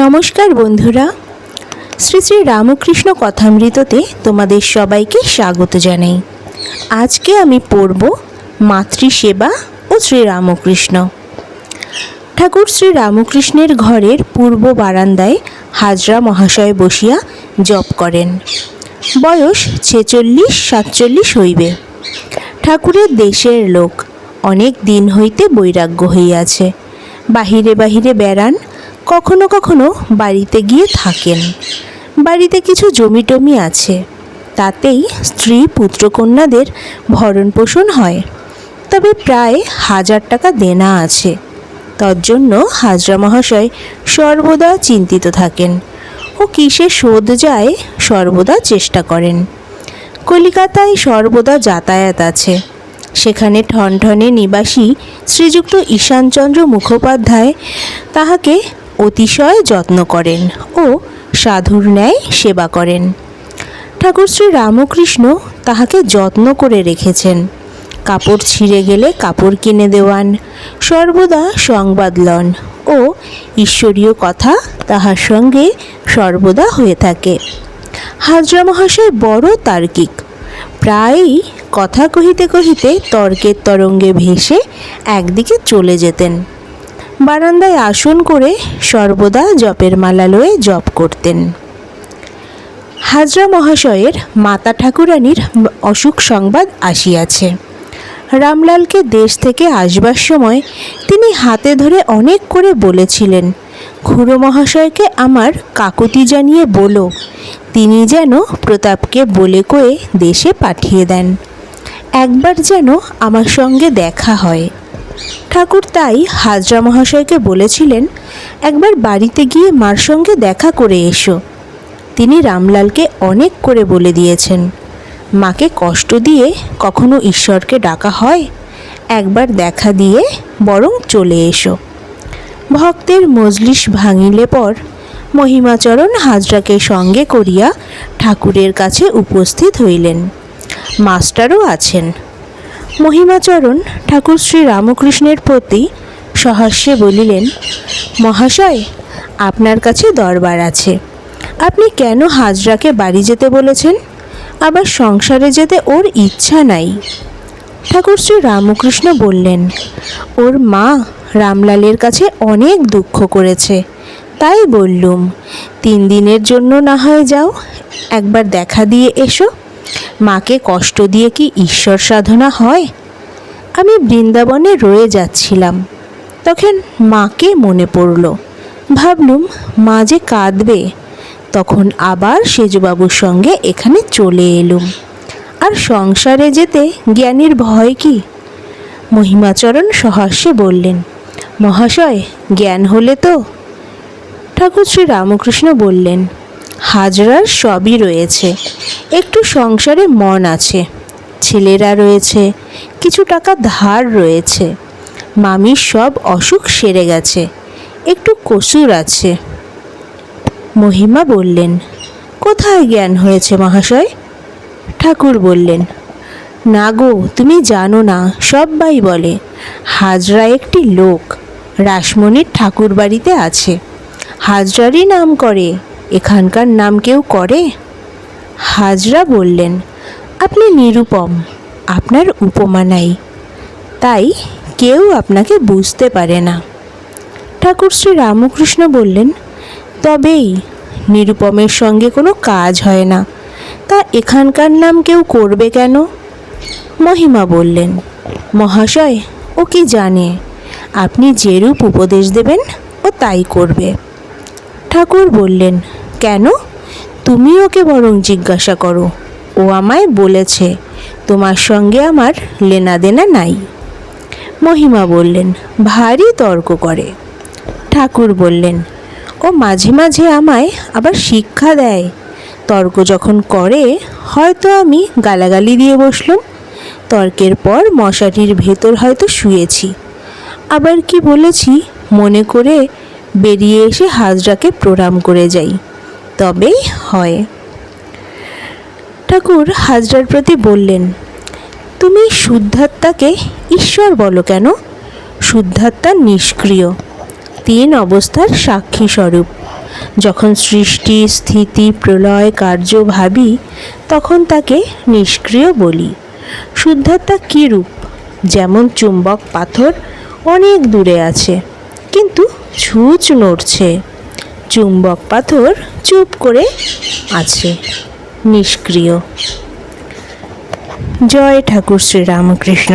নমস্কার বন্ধুরা। শ্রী শ্রী রামকৃষ্ণ কথামৃততে তোমাদের সবাইকে স্বাগত জানাই। আজকে আমি পড়ব মাতৃসেবা ও শ্রী রামকৃষ্ণ। ঠাকুর শ্রী রামকৃষ্ণের ঘরের পূর্ব বারান্দায় হাজরা মহাশয় বসিয়া জপ করেন। বয়স ছেচল্লিশ, সাতচল্লিশ হইবে। ঠাকুরের দেশের লোক অনেক দিন হইতে বৈরাগ্য হইয়াছে। বাহিরে বাহিরে বেড়ান কখনো কখনো বাড়িতে গিয়ে থাকেন। বাড়িতে কিছু জমি টমি আছে। তাতেই স্ত্রী পুত্রকন্যাদের ভরণ পোষণ হয়। তবে প্রায় হাজার টাকা দেনা আছে। তজ্জন্য হাজরা মহাশয় সর্বদা চিন্তিত থাকেন ও কিসে শোধ যায় সর্বদা চেষ্টা করেন। কলিকাতায় সর্বদা যাতায়াত আছে। সেখানে ঠনঠনে নিবাসী শ্রীযুক্ত ঈশানচন্দ্র মুখোপাধ্যায় তাহাকে অতিশয় যত্ন করেন ও সাধুর ন্যায় সেবা করেন। ঠাকুর শ্রী রামকৃষ্ণ তাহাকে যত্ন করে রেখেছেন। কাপড় ছিঁড়ে গেলে কাপড় কিনে দেওয়ান, সর্বদা সংবাদ লন ও ঈশ্বরীয় কথা তাহার সঙ্গে সর্বদা হয়ে থাকে। হাজরা মহাশয় বড় তার্কিক। প্রায়ই কথা কহিতে কহিতে তর্কের তরঙ্গে ভেসে একদিকে চলে যেতেন। বারান্দায় আসন করে সর্বদা জপের মালা লয়ে জপ করতেন। হাজরা মহাশয়ের মাতা ঠাকুরানীর অসুখ সংবাদ আসিয়াছে। রামলালকে দেশ থেকে আসবার সময় তিনি হাতে ধরে অনেক করে বলেছিলেন খুড়ো মহাশয়কে আমার কাকুতি জানিয়ে বলো, তিনি যেন প্রতাপকে বলে কয়ে দেশে পাঠিয়ে দেন। একবার যেন আমার সঙ্গে দেখা হয়। ঠাকুর তাই হাজরা মহাশয়কে বলেছিলেন, একবার বাড়িতে গিয়ে মার সঙ্গে দেখা করে এসো। তিনি রামলালকে অনেক করে বলে দিয়েছেন, মাকে কষ্ট দিয়ে কখনো ঈশ্বরকে ডাকা হয়? একবার দেখা দিয়ে বরং চলে এসো। ভক্তের মজলিস ভাঙিলে পর মহিমাচরণ হাজরাকে সঙ্গে করিয়া ঠাকুরের কাছে উপস্থিত হইলেন। মাস্টারও আছেন। মহিমাচরণ ঠাকুর শ্রী রামকৃষ্ণের প্রতি সহাস্যে বলিলেন, মহাশয়, আপনার কাছে দরবার আছে। আপনি কেন হাজরাকে বাড়ি যেতে বলেছেন? আবার সংসারে যেতে ওর ইচ্ছা নাই। ঠাকুর শ্রী রামকৃষ্ণ বললেন, ওর মা রামলালের কাছে অনেক দুঃখ করেছে। তাই বললুম, তিন দিনের জন্য না হয় যাও, একবার দেখা দিয়ে এসো। মাকে কষ্ট দিয়ে কি ঈশ্বর সাধনা হয়? আমি বৃন্দাবনে রয়ে যাচ্ছিলাম। তখন মাকে মনে পড়ল। ভাবলুম, মা যে কাঁদবে। তখন আবার সেজুবাবুর সঙ্গে এখানে চলে এলুম। আর সংসারে যেতে জ্ঞানীর ভয় কি? মহিমাচরণ সহাস্যে বললেন, মহাশয়, জ্ঞান হলে তো? ঠাকুর শ্রী রামকৃষ্ণ বললেন, হাজরার সবই রয়েছে। একটু সংসারে মন আছে। ছেলেরা রয়েছে, কিছু টাকা ধার রয়েছে। মামির সব অসুখ সেরে গেছে, একটু কসুর আছে। মহিমা বললেন, কোথায় জ্ঞান হয়েছে মহাশয়? ঠাকুর বললেন, না গো, তুমি জানো না, সব্বাই বলে, হাজরা একটি লোক, রাসমণির ঠাকুর বাড়িতে আছে। হাজরারই নাম করে, এখানকার নাম কেউ করে? হাজরা বললেন, আপনি নিরুপম, আপনার উপমা নাই। তাই কেউ আপনাকে বুঝতে পারে না। ঠাকুর শ্রী রামকৃষ্ণ বললেন, তবেই নিরুপমের সঙ্গে কোনো কাজ হয় না। তা এখানকার নাম কেউ করবে কেন? মহিমা বললেন, মহাশয়, ও কি জানে? আপনি যেরূপ উপদেশ দেবেন, ও তাই করবে। ঠাকুর বললেন, কেন? তুমি ওকে বরং জিজ্ঞাসা করো। ও আমায় বলেছে, তোমার সঙ্গে আমার লেনা দেনা নাই। মহিমা বললেন, ভারী তর্ক করে। ঠাকুর বললেন, ও মাঝে মাঝে আমায় আবার শিক্ষা দেয়। তর্ক যখন করে, হয়তো আমি গালাগালি দিয়ে বসলুম। তর্কের পর মশাটির ভেতর হয়তো শুয়েছি। আবার কি বলেছি, মনে করে বেরিয়ে এসে হাজরাকে প্রণাম করে যাই। তবেই হয়। ঠাকুর হাজরার প্রতি বললেন, তুমি শুদ্ধাত্মাকে ঈশ্বর বলো কেন? শুদ্ধাত্মা নিষ্ক্রিয়। তিন অবস্থার সাক্ষী স্বরূপ। যখন সৃষ্টি, স্থিতি, প্রলয়, কার্য ভাবি, তখন তাকে নিষ্ক্রিয় বলি। শুদ্ধাত্মা কী রূপ? যেমন চুম্বক পাথর অনেক দূরে আছে, কিন্তু ছুঁচ নড়ছে। চুম্বক পাথর চুপ করে আছে নিষ্ক্রিয়। জয় ঠাকুর শ্রীরামকৃষ্ণ